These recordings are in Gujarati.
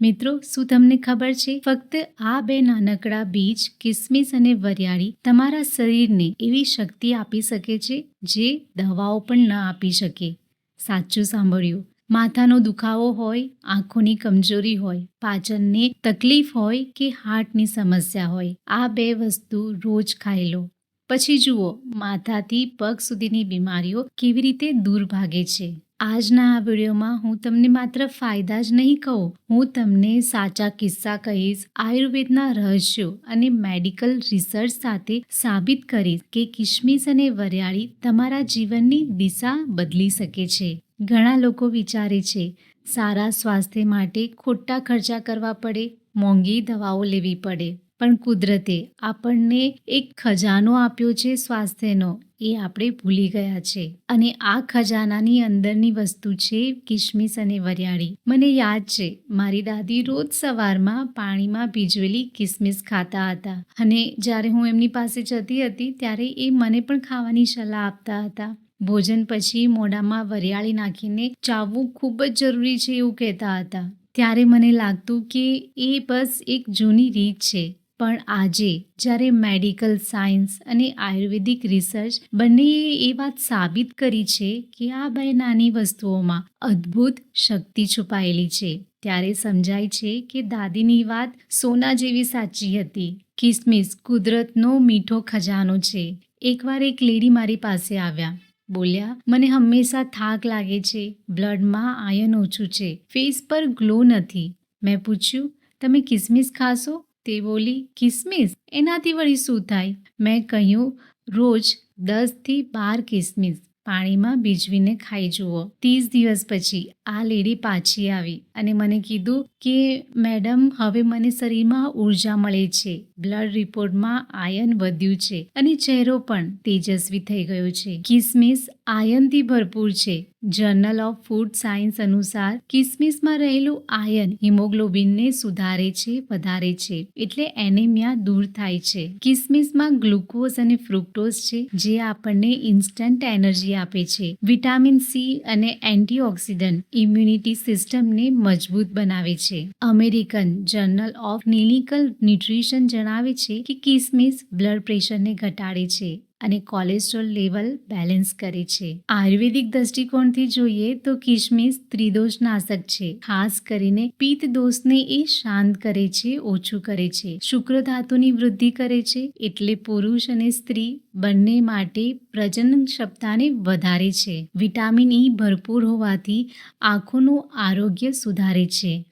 મિત્રો, શું તમને ખબર છે? ફક્ત આ બે નાનકડા બીજ, કિસમિસ અને વરિયાળી તમારા શરીરને એવી શક્તિ આપી શકે છે જે દવાઓ પણ ન આપી શકે. સાચું સાંભળ્યું. માથાનો દુખાવો હોય, આંખોની કમજોરી હોય, પાચનને તકલીફ હોય કે હાર્ટની સમસ્યા હોય, આ બે વસ્તુ રોજ ખાઈ લો. પછી જુઓ, માથાથી પગ સુધીની બીમારીઓ કેવી રીતે દૂર ભાગે છે. આજના આ વિડીયોમાં હું તમને માત્ર ફાયદા જ નહીં કહું, હું તમને સાચા કિસ્સા કહીશ, આયુર્વેદના રહસ્યો અને મેડિકલ રિસર્ચ સાથે સાબિત કરીશ કે કિશમિશ અને વરિયાળી તમારા જીવનની દિશા બદલી શકે છે. ઘણા લોકો વિચારે છે, સારા સ્વાસ્થ્ય માટે ખોટા ખર્ચા કરવા પડે, મોંઘી દવાઓ લેવી પડે. પણ કુદરતે આપણને એક ખજાનો આપ્યો છે સ્વાસ્થ્યનો, એ આપણે ભૂલી ગયા છે. અને આ ખજાનાની અંદરની વસ્તુ છે કિશમિશ અને વરિયાળી. મને યાદ છે, મારી દાદી રોજ સવારમાં પાણીમાં ભીજવેલી કિસમિસ ખાતા હતા. અને જ્યારે હું એમની પાસે જતી હતી, ત્યારે એ મને પણ ખાવાની સલાહ આપતા હતા. ભોજન પછી મોઢામાં વરિયાળી નાખીને ચાવવું ખૂબ જ જરૂરી છે એવું કહેતા હતા. ત્યારે મને લાગતું કે એ બસ એક જૂની રીત છે. પણ આજે જ્યારે મેડિકલ સાયન્સ અને આયુર્વેદિક રિસર્ચ બંનેએ એ વાત સાબિત કરી છે કે આ બે નાની વસ્તુઓમાં અદ્ભુત શક્તિ છુપાયેલી છે, ત્યારે સમજાય છે કે દાદીની વાત સોના જેવી સાચી હતી. કિસમિસ કુદરતનો મીઠો ખજાનો છે. એકવાર એક લેડી મારી પાસે આવ્યા. બોલ્યા, મને હંમેશા થાક લાગે છે. બ્લડમાં આયન ઓછું છે. ફેસ પર ગ્લો નથી. મેં પૂછ્યું, તમે કિસમિસ ખાશો? તે બોલી, કિસમિસ? એનાથી વળી શું થાય? મેં કહ્યું, રોજ દસથી બાર કિસમિસ પાણીમાં ભીજવીને ખાઈ જુઓ. ત્રીસ દિવસ પછી આ લેડી પાછી આવી અને મને કીધું કે, મેડમ, હવે મને શરીરમાં ઊર્જા મળે છે. બ્લડ રિપોર્ટમાં આયન વધ્યું છે અને ચહેરો પણ તેજસ્વી થઈ ગયો છે. કિસમિસ આયનથી ભરપૂર છે. જર્નલ ઓફ ફૂડ સાયન્સ અનુસાર કિસમિસમાં રહેલું આયન હિમોગ્લોબિનને સુધારે છે, વધારે છે, એટલે એનેમિયા દૂર થાય છે. કિસમિસમાં ગ્લુકોઝ અને ફ્રુક્ટોઝ છે, જે આપણને ઇન્સ્ટન્ટ એનર્જી આપે છે. વિટામિન સી અને એન્ટીઓક્સિડન્ટ ઇમ્યુનિટી સિસ્ટમને મજબૂત બનાવે છે. American journal of clinical nutrition જણાવે છે કે કિસમિસ બ્લડ પ્રેશરને ઘટાડે છે. અને કોલેસ્ટ્રોલ લેવલ બેલેન્સ કરે છે. આયુર્વેદિક દૃષ્ટિકોણથી જોઈએ તો કિશમિશ ત્રિદોષ નાશક છે. ખાસ કરીને પિત્ત દોષને એ શાંત કરે છે, ઓછું કરે છે. શુક્ર ધાતુની વૃદ્ધિ કરે છે, એટલે પુરુષ અને સ્ત્રી બંને માટે પ્રજનન ક્ષમતાને વધારે છે. વિટામિન ઈ ભરપૂર હોવાથી આંખોનું આરોગ્ય સુધારે છે.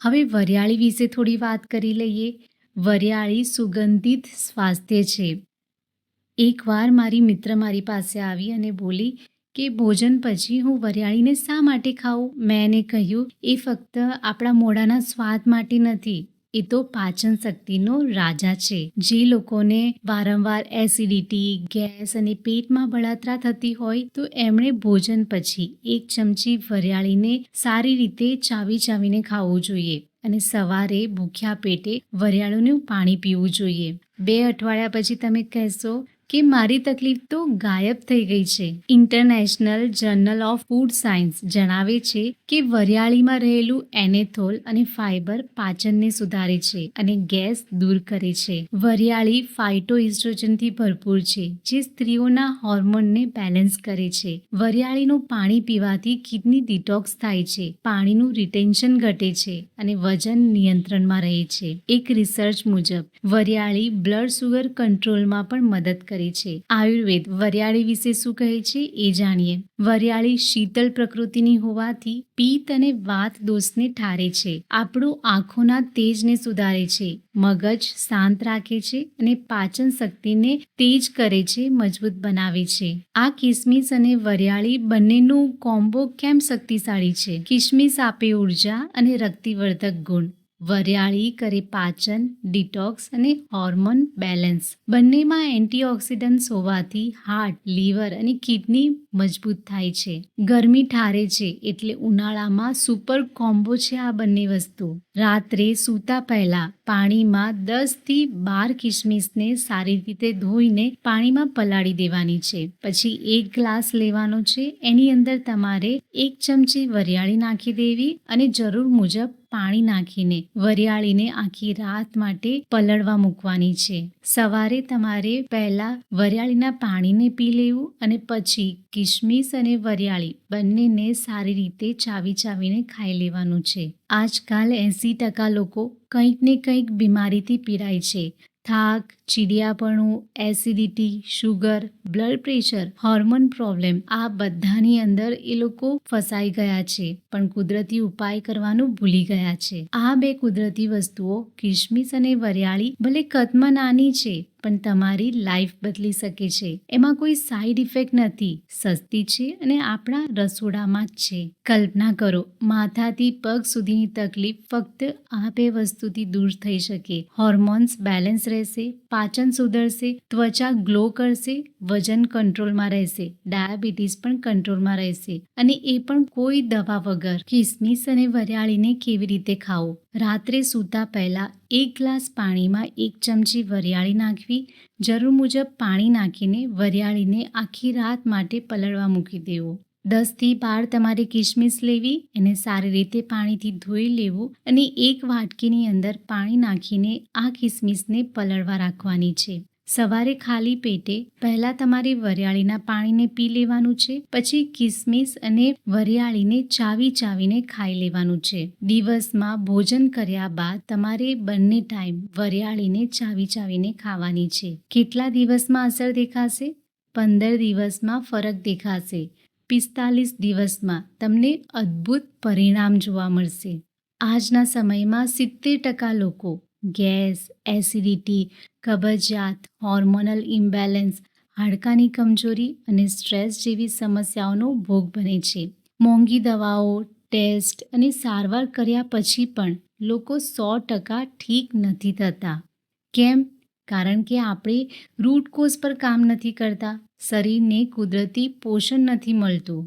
હવે વરિયાળી વિશે થોડી વાત કરી લઈએ. વરિયાળી સુગંધિત સ્વાસ્થ્ય છે. એકવાર મારી મિત્ર મારી પાસે આવી અને બોલી કે ભોજન પછી હું વરિયાળીને શા માટે ખાઉં? મેં એને કહ્યું, એ ફક્ત આપણા મોઢાના સ્વાદ માટે નથી, એ તો પાચન શક્તિનો રાજા છે. જે લોકોને વારંવાર એસિડિટી, ગેસ અને પેટમાં બળતરા થતી હોય, તો એમણે ભોજન પછી એક ચમચી વરિયાળીને સારી રીતે ચાવી ચાવીને ખાવું જોઈએ. અને સવારે ભૂખ્યા પેટે વરિયાળુનું પાણી પીવું જોઈએ. બે અઠવાડિયા પછી તમે કહેશો કે મારી તકલીફ તો ગાયબ થઈ ગઈ છે. International journal of food science જણાવે છે કે વરિયાળીમાં રહેલું એનેથોલ અને ફાઇબર પાચનને સુધારે છે અને ગેસ દૂર કરે છે. વરિયાળી ફાઇટો ઇસ્ટ્રોજનથી ભરપૂર છે, જે સ્ત્રીઓના હોર્મોનને બેલેન્સ કરે છે. વરિયાળીનું પાણી પીવાથી કિડની ડિટોક્સ થાય છે, પાણીનું રિટેન્શન ઘટે છે અને વજન નિયંત્રણમાં રહે છે. એક રિસર્ચ મુજબ, વરિયાળી બ્લડ સુગર કંટ્રોલમાં પણ મદદ કરે છે. આયુર્વેદ વરિયાળી વિશે શું કહે છે એ જાણીએ. વરિયાળી શીતળ પ્રકૃતિની હોવાથી પિત્ત અને વાત દોષને ઠારે છે. આપણું આંખોના તેજને સુધારે છે. મગજ શાંત રાખે છે અને પાચન શક્તિને તેજ કરે છે, મજબૂત બનાવે છે. આ કિસમિસ અને વરિયાળી બંનેનું કોમ્બો કેમ શક્તિશાળી છે? કિસમિસ આપે ઊર્જા અને રક્તિવર્ધક ગુણ. વરિયાળી કરે પાચન, ડિટોક્સ અને હોર્મોન બેલેન્સ. બંનેમાં એન્ટીઓક્સિડન્ટ્સ હોવાથી હાર્ટ, લીવર અને કિડની મજબૂત થાય છે. ગરમી ઠારે છે એટલે ઉનાળામાં સુપર કોમ્બો છે આ બંને વસ્તુ. રાત્રે સૂતા પહેલા પાણીમાં દસથી બાર કિસમિસને સારી રીતે ધોઈને પાણીમાં પલાળી દેવાની છે. પછી એક ગ્લાસ લેવાનો છે. એની અંદર તમારે એક ચમચી વરિયાળી નાખી દેવી અને જરૂર મુજબ પાણી નાખીને, વરિયાળીને આખી રાત માટે પલળવા મૂકવાની છે. સવારે તમારે પહેલા વરિયાળીના પાણીને પી લેવું અને પછી કિશમિશ અને વરિયાળી બંનેને સારી રીતે ચાવી ચાવીને ખાઈ લેવાનું છે. આજકાલ એંસી ટકા લોકો કંઈક ને કંઈક બીમારીથી પીડાય છે. થાક ચીડિયાપણું, acidity sugar blood pressure, hormone problem આ બધાની અંદર એ લોકો ફસાઈ ગયા છે. પણ કુદરતી ઉપાય કરવાનું ભૂલી ગયા છે. આ બે કુદરતી વસ્તુઓ કિશમિશ અને વરિયાળી ભલે કદમાં નાની છે, પણ તમારી લાઈફ બદલી શકે છે. એમાં કોઈ સાઈડ ઇફેક્ટ નથી. સસ્તી છે અને આપણા રસોડામાં જ છે. કલ્પના કરો, માથાથી પગ સુધીની તકલીફ ફક્ત આ બે વસ્તુથી દૂર થઈ શકે. હોર્મોન્સ બેલેન્સ રહેશે પાચન સુધરશે, ત્વચા ગ્લો કરશે, વજન કંટ્રોલમાં રહેશે, ડાયાબિટીસ પણ કંટ્રોલમાં રહેશે અને એ પણ કોઈ દવા વગર. કિસમિસ અને વરિયાળીને કેવી રીતે ખાવું? રાત્રે સૂતા પહેલા એક ગ્લાસ પાણીમાં એક ચમચી વરિયાળી નાખવી. જરૂર મુજબ પાણી નાખીને વરિયાળીને આખી રાત માટે પલળવા મૂકી દેવું. દસથી બાર તમારે કિશમિશ લેવી, એને સારી રીતે પાણીથી ધોઈ લેવું અને એક વાટકીની અંદર પાણી નાખીને આ કિશમિશને પલળવા રાખવાની છે. સવારે ખાલી પેટે પહેલાં તમારે વરિયાળીના પાણીને પી લેવાનું છે, પછી કિસમિસ અને વરિયાળીને ચાવી ચાવીને ખાઈ લેવાનું છે. દિવસમાં ભોજન કર્યા બાદ તમારે બંને ટાઈમ વરિયાળીને ચાવી ચાવીને ખાવાની છે. કેટલા દિવસમાં અસર દેખાશે? પંદર દિવસમાં ફરક દેખાશે. પિસ્તાલીસ દિવસમાં તમને અદ્ભુત પરિણામ જોવા મળશે. આજના સમયમાં સિત્તેર ટકા લોકો ગેસ, એસિડિટી, કબજિયાત, હોર્મોનલ ઇમ્બેલેન્સ, હાડકાની કમજોરી અને સ્ટ્રેસ જેવી સમસ્યાઓનો ભોગ બને છે. મોંઘી દવાઓ, ટેસ્ટ અને સારવાર કર્યા પછી પણ લોકો સો ટકા ઠીક નથી થતા. કેમ? કારણ કે આપણે રૂટ કોઝ પર કામ નથી કરતા. શરીરને કુદરતી પોષણ નથી મળતું.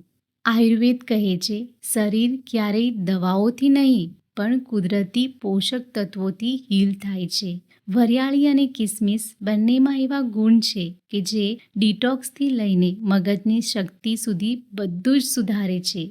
આયુર્વેદ કહે છે, શરીર ક્યારેય દવાઓથી નહીં, પણ કુદરતી પોષક તત્વોથી હીલ થાય છે. વરિયાળી અને કિસમિસ બંનેમાં એવા ગુણ છે કે જે ડિટોક્સથી લઈને મગજની શક્તિ સુધી બધું જ સુધારે છે.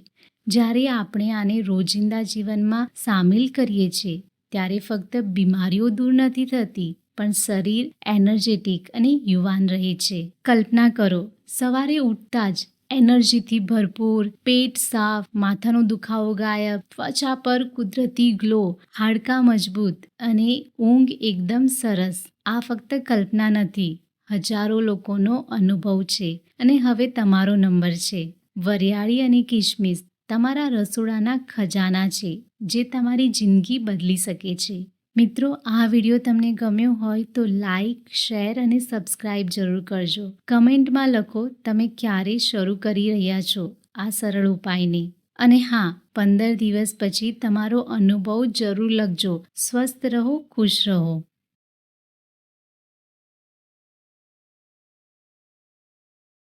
જ્યારે આપણે આને રોજિંદા જીવનમાં સામેલ કરીએ છીએ, ત્યારે ફક્ત બીમારીઓ દૂર નથી થતી. પણ શરીર એનર્જેટિક અને યુવાન રહે છે. કલ્પના કરો, સવારે ઉઠતા જ એનર્જીથી ભરપૂર, પેટ સાફ, માથાનો દુખાવો ગાયબ, ત્વચા પર કુદરતી ગ્લો, હાડકાં મજબૂત અને ઊંઘ એકદમ સરસ. આ ફક્ત કલ્પના નથી, હજારો લોકોનો અનુભવ છે અને હવે તમારો નંબર છે. વરિયાળી અને કિશમિશ તમારા રસોડાના ખજાના છે, જે તમારી જિંદગી બદલી શકે છે. મિત્રો, આ વીડિયો તમને ગમ્યો હોય તો લાઈક, શેર અને સબસ્ક્રાઇબ જરૂર કરજો. કમેન્ટમાં લખો, તમે ક્યારે શરૂ કરી રહ્યા છો આ સરળ ઉપાયને. અને હા, પંદર દિવસ પછી તમારો અનુભવ જરૂર લખજો. સ્વસ્થ રહો, ખુશ રહો.